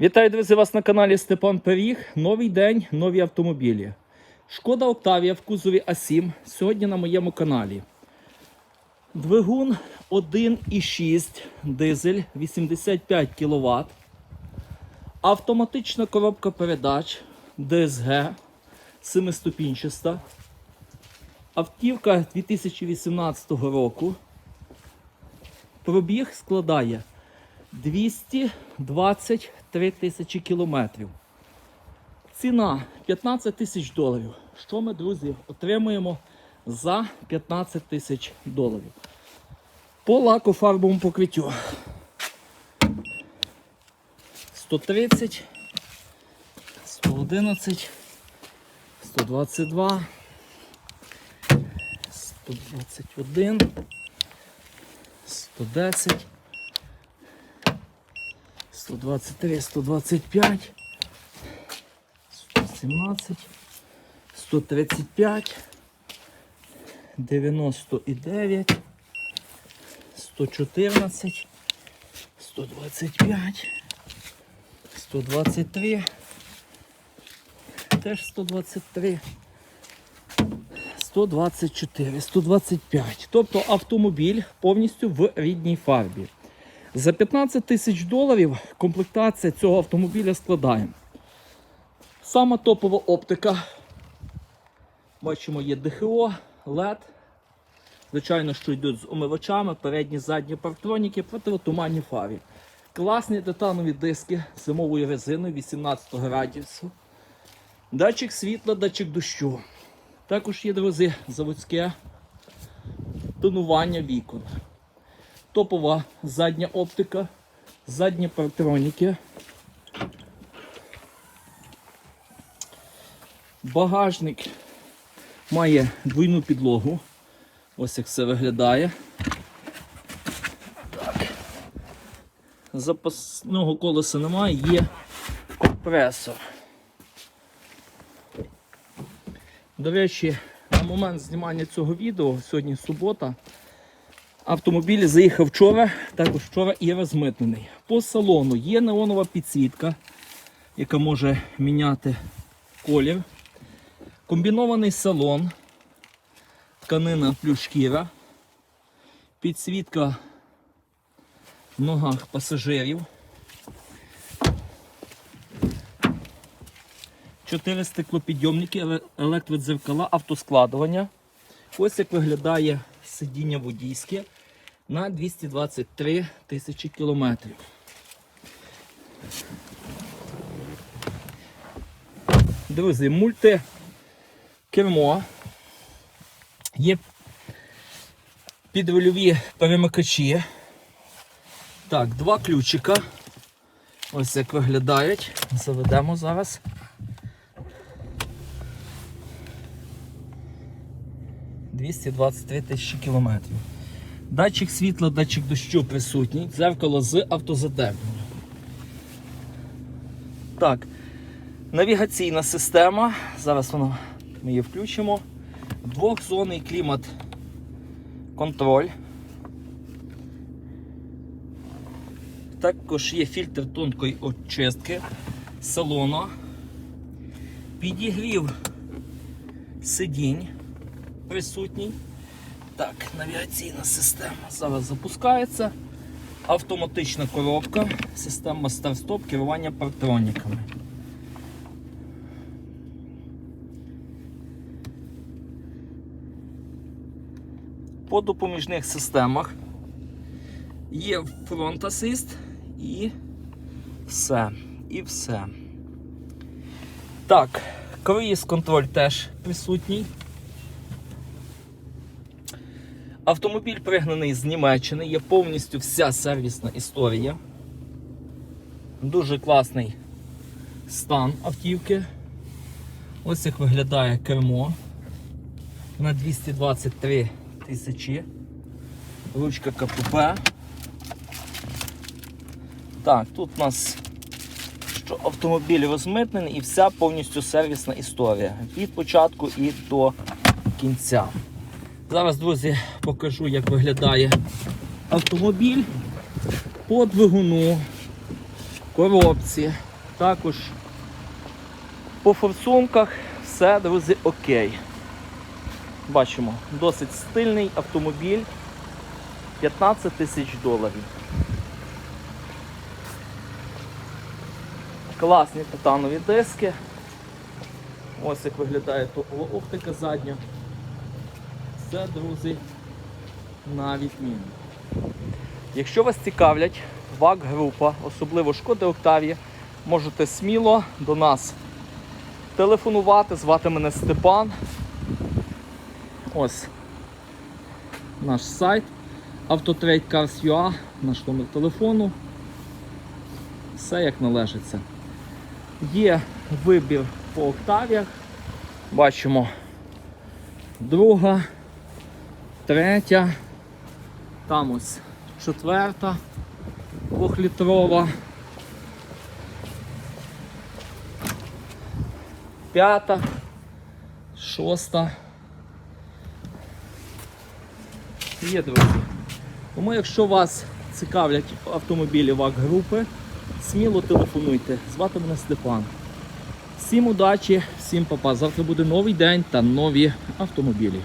Вітаю, друзі, вас на каналі Степан Пиріг. Новий день, нові автомобілі. Шкода Октавія в кузові А7 сьогодні на моєму каналі. Двигун 1,6 дизель 85 кВт. Автоматична коробка передач DSG 7-ступінчаста. Автівка 2018 року. Пробіг складає 223 тисячі кілометрів. Ціна 15 тисяч доларів. Що ми, друзі, отримуємо за 15 тисяч доларів? По лакофарбовому покриттю. 130, 111, 122, 121, 110, 123, 125, 117, 135, 99, 114, 125, 123, теж 123, 124, 125. Тобто автомобіль повністю в рідній фарбі. За 15 тисяч доларів комплектація цього автомобіля складає. Сама топова оптика. Бачимо, є ДХО, LED. Звичайно, що йдуть з омивачами, передні, задні парктроніки, противотуманні фарі. Класні титанові диски зимовою резиною 18 градусу. Датчик світла, датчик дощу. Також є, друзі, заводське тонування вікон. Топова задня оптика, задні партроніки. Багажник має двойну підлогу. Ось як все виглядає. Запасного колеса немає, є компресор. До речі, на момент знімання цього відео, сьогодні субота, автомобіль заїхав вчора, також вчора і розмитнений. По салону є неонова підсвітка, яка може міняти колір. Комбінований салон, тканина плюс шкіра, підсвітка в ногах пасажирів. Чотири стеклопідйомники, електродзеркала, автоскладування. Ось як виглядає сидіння водійське на 223 тисячі кілометрів. Друзі, мультикермо. Є підрульові перемикачі. Так, два ключика. Ось як виглядають. Заведемо зараз. «223 тисячі кілометрів. Датчик світла, датчик дощу присутній, дзеркало з автозадебненням. Так, навігаційна система. Зараз воно ми її включимо. Двохзонний клімат контроль. Також є фільтр тонкої очистки салона. Підігрів сидінь присутній. Так, навігаційна система зараз запускається. Автоматична коробка, система старт-стоп, керування партроніками. По допоміжних системах є фронт асист і все. І все. Так, круїз контроль теж присутній. Автомобіль пригнаний з Німеччини, є повністю вся сервісна історія. Дуже класний стан автівки. Ось як виглядає кермо на 223 тисячі. Ручка КПП. Так, тут у нас що автомобіль розмитнений і вся повністю сервісна історія. Від початку і до кінця. Зараз, друзі, покажу, як виглядає автомобіль по двигуну. коробці. Також по форсунках все, друзі, окей. Бачимо, досить стильний автомобіль. 15 тисяч доларів. Класні титанові диски. Ось як виглядає оптика задня. Все, друзі, на відміну. Якщо вас цікавлять ВАК-група, особливо шкоди Октавія, можете сміло до нас телефонувати, звати мене Степан. Ось наш сайт Autotrade.Cars.ua, наш номер телефону. Все як належиться. Є вибір по октавіях. Бачимо друга, третя, там ось четверта, двохлітрова, п'ята, шоста. Є, друзі. Тому, якщо вас цікавлять автомобілі ВАК групи, сміло телефонуйте. Звати мене Степан. Всім удачі, всім папа. Завтра буде новий день та нові автомобілі.